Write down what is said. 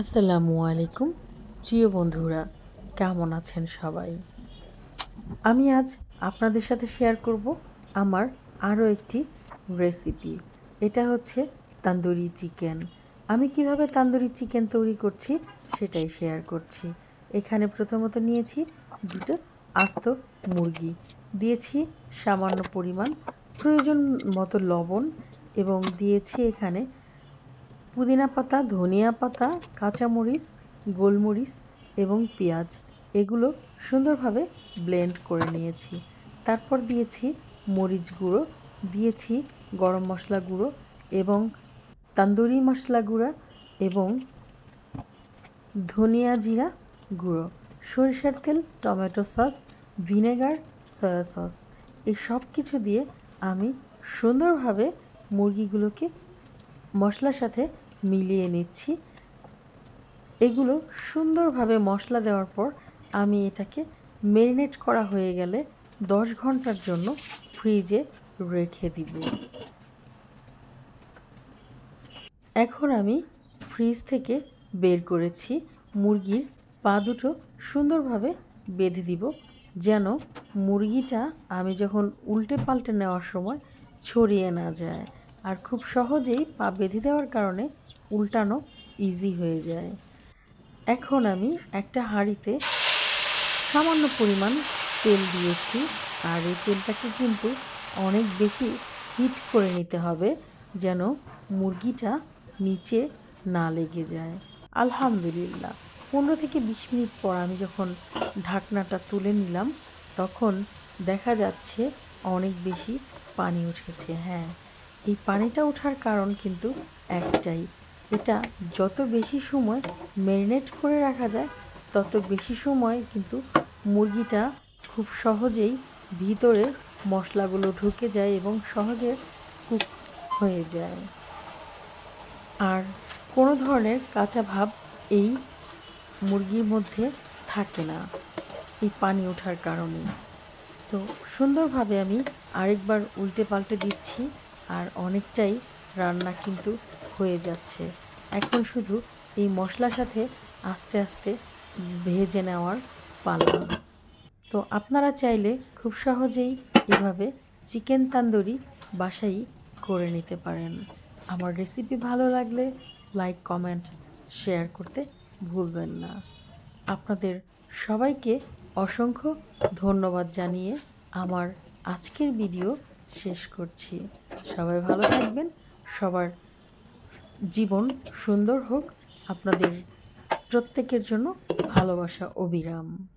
আসসালামু আলাইকুম। প্রিয় বন্ধুরা, কেমন আছেন সবাই? আমি আজ আপনাদের সাথে শেয়ার করব আমার আরও একটি রেসিপি এটা হচ্ছে তান্দুরি চিকেন। আমি কীভাবে তান্দুরি চিকেন তৈরি করছি সেটাই শেয়ার করছি। এখানে প্রথমত নিয়েছি দুটো আস্ত মুরগি। দিয়েছি সামান্য পরিমাণ প্রয়োজন মতো লবণ এবং দিয়েছি এখানে পুদিনা পাতা, ধনিয়া পাতা, কাঁচামরিচ, গোলমরিচ এবং পেঁয়াজ। এগুলো সুন্দরভাবে ব্লেন্ড করে নিয়েছি। তারপর দিয়েছি মরিচ গুঁড়ো, দিয়েছি গরম মশলা গুঁড়ো এবং তান্দুরি মশলা গুঁড়া এবং ধনিয়া জিরা গুঁড়ো, সরিষার তেল, tomato sauce, vinegar, soya sauce. এই সব কিছু দিয়ে আমি সুন্দরভাবে মুরগিগুলোকে মশলার সাথে মিলিয়ে নিচ্ছি। এগুলো সুন্দরভাবে মশলা দেওয়ার পর আমি এটাকে ম্যারিনেট করা হয়ে গেলে দশ ঘণ্টার জন্য ফ্রিজে রেখে দিব। এখন আমি ফ্রিজ থেকে বের করেছি মুরগির পা দুটো সুন্দরভাবে বেঁধে দিব, যেন মুরগিটা আমি যখন উল্টে পাল্টে নেওয়ার সময় ছড়িয়ে না যায়। আর খুব সহজেই পা বেঁধে দেওয়ার কারণে উল্টানো ইজি হয়ে যায়। এখন আমি একটা হাঁড়িতে সামান্য পরিমাণ তেল দিয়েছি আর এই তেলটাকে কিন্তু অনেক বেশি হিট করে নিতে হবে যেন মুরগিটা নিচে না লেগে যায়। আলহামদুলিল্লাহ। পনেরো থেকে বিশ মিনিট পর আমি যখন ঢাকনাটা তুলে নিলাম, তখন দেখা যাচ্ছে অনেক বেশি পানি উঠেছে। হ্যাঁ এই পানিটা ওঠার কারণ কিন্তু একটাই। এটা যত বেশি সময় ম্যারিনেট করে রাখা যায়, তত বেশি সময় কিন্তু মুরগিটা খুব সহজেই ভিতরে মশলাগুলো ঢুকে যায় এবং সহজে কুক হয়ে যায়। আর কোনো ধরনের কাঁচা ভাব এই মুরগির মধ্যে থাকে না, এই পানি ওঠার কারণে। তো সুন্দরভাবে আমি আরেকবার উল্টে পাল্টে দিচ্ছি আর অনেকটাই রান্না কিন্তু হয়ে যাচ্ছে। এখন শুধু এই মশলার সাথে আস্তে আস্তে ভেজে নেওয়ার পালা। তো আপনারা চাইলে খুব সহজেই এভাবে চিকেন তান্দুরি বাসাই করে নিতে পারেন। আমার রেসিপি ভালো লাগলে লাইক কমেন্ট শেয়ার করতে ভুলবেন না। আপনাদের সবাইকে অসংখ্য ধন্যবাদ জানিয়ে আমার আজকের ভিডিও শেষ করছি। সবাই ভালো থাকবেন, সবার জীবন সুন্দর হোক। আপনাদের প্রত্যেকের জন্য ভালোবাসা অবিরাম।